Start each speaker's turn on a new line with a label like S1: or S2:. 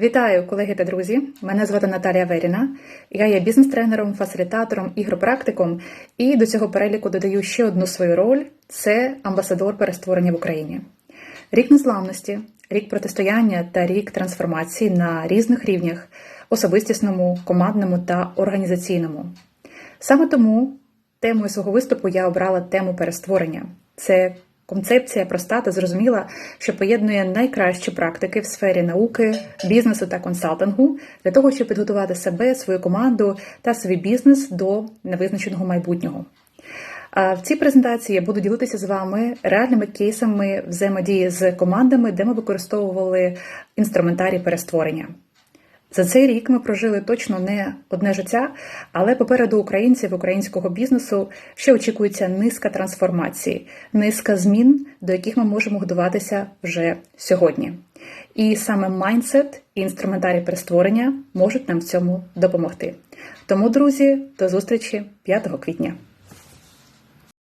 S1: Вітаю, колеги та друзі! Мене звати Наталія Веріна. Я є бізнес-тренером, фасилітатором, ігропрактиком, і до цього переліку додаю ще одну свою роль: це амбасадор перестворення в Україні. Рік незламності, рік протистояння та рік трансформації на різних рівнях особистісному, командному та організаційному. Саме тому темою свого виступу я обрала тему перестворення. Це концепція проста та зрозуміла, що поєднує найкращі практики в сфері науки, бізнесу та консалтингу для того, щоб підготувати себе, свою команду та свій бізнес до невизначеного майбутнього. В цій презентації я буду ділитися з вами реальними кейсами взаємодії з командами, де ми використовували інструментарій перестворення. За цей рік ми прожили точно не одне життя, але попереду українців українського бізнесу ще очікується низка трансформацій, низка змін, до яких ми можемо готуватися вже сьогодні. І саме майндсет і інструментарій перестворення можуть нам в цьому допомогти. Тому, друзі, до зустрічі 5 квітня.